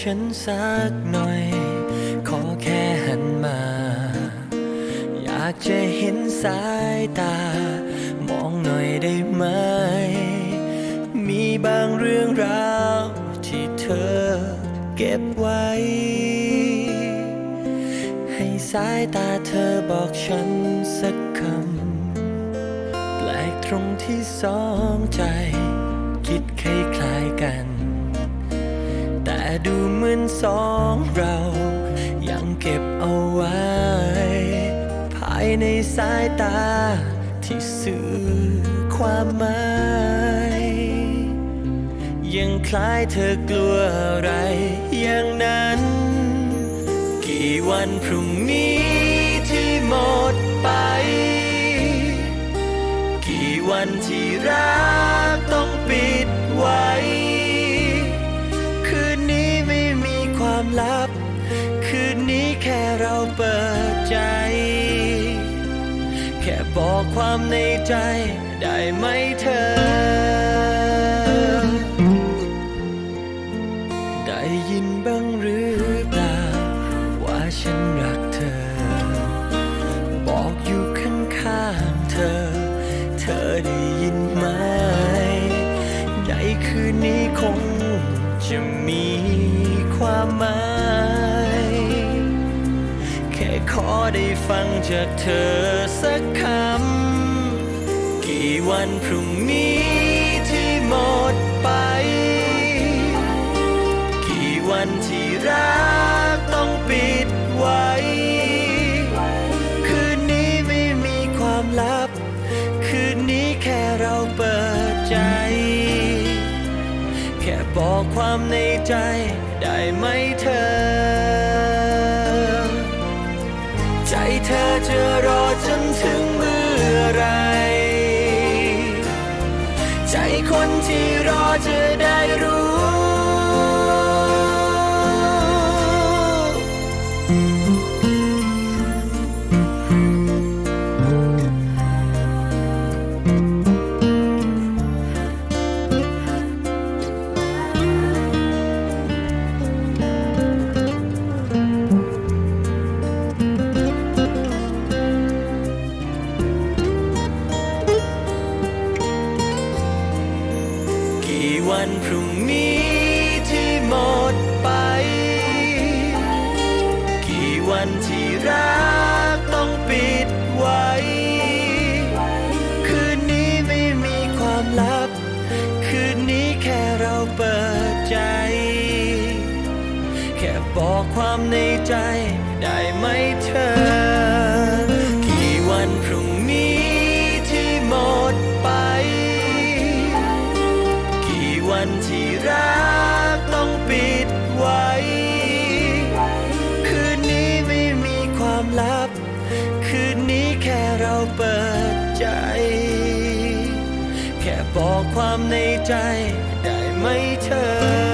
ฉันสักหน่อย ขอแค่หันมา อยากจะเห็นสายตา มองหน่อยได้ไหม มีบางเรื่องราวที่เธอเก็บไว้ ให้สายตาเธอบอกฉันสักคำ แปลกตรงที่สองใจ คิดคล้ายๆ ดูเหมือนสองเรา ยังเก็บเอาไว้ ภายในสายตาที่สื่อความหมายยังคล้ายเธอกลัวอะไรอย่างนั้น กี่วันพรุ่งนี้ที่หมด ความลับ คืนนี้แค่เราเปิดใจ แค่บอกความในใจได้ไหมเธอ ได้ยินบ้างหรือเปล่า ว่าฉันรักเธอ บอกอยู่ข้างๆเธอ เธอได้ยินไหม ในคืนนี้คงจะมี ความหมาย แค่ขอได้ฟังจากเธอสักคำ กี่วันพรุ่งนี้ที่หมดไป กี่วันที่รักต้องปิดไว้ คืนนี้ไม่มีความลับ คืนนี้แค่เราเปิดใจ แค่บอกความในใจ ได้ไหมเธอ ใจเธอจะรอจนถึงเมื่อไร ใจคนที่รอจะได้รู้ วันพรุ่งนี้ที่หมดไป กี่วันที่รักต้องปิดไว้ คืนนี้ไม่มีความลับ คืนนี้แค่เราเปิดใจ แค่บอกความในใจได้ไหมเธอันที่รักต้องปิดไว้ คืนนี้ไม่มีความลับ คืนนี้แค่เราเปิดใจ แค่บอกความในใจได้ไหมเธอ